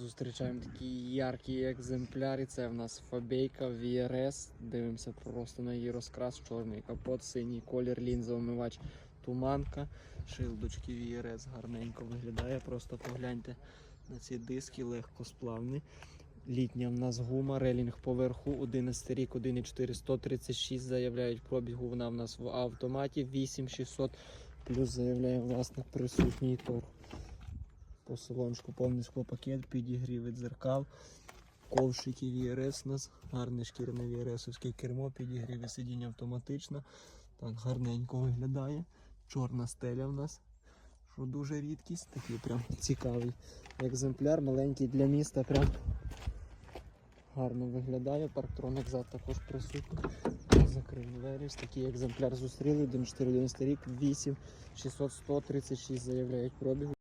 Зустрічаємо такі яркі екземпляри. Це в нас Фабейка VRS. Дивимося просто на її розкрас. Чорний капот, синій колір, лінза омивач, туманка. Шилдочки VRS гарненько виглядає. Просто погляньте на ці диски, легкосплавні. Літня в нас гума, релінг поверху, 11 рік, 1,4, 136 заявляють пробігу. Вона в нас в автоматі 8600, плюс заявляє власник присутній торг. По салончику повний склопакет, підігрів дзеркал, ковшики VRS у нас, гарне шкірне VRS-овське кермо, підігрів і сидіння автоматично. Так, гарненько виглядає. Чорна стеля в нас, що дуже рідкість, такий прям цікавий екземпляр, маленький для міста, прям гарно виглядає. Парктроник зад також присутній. Закрив двері. Такий екземпляр зустріли. 1,4 рік, 8 600 136 заявляють пробігу.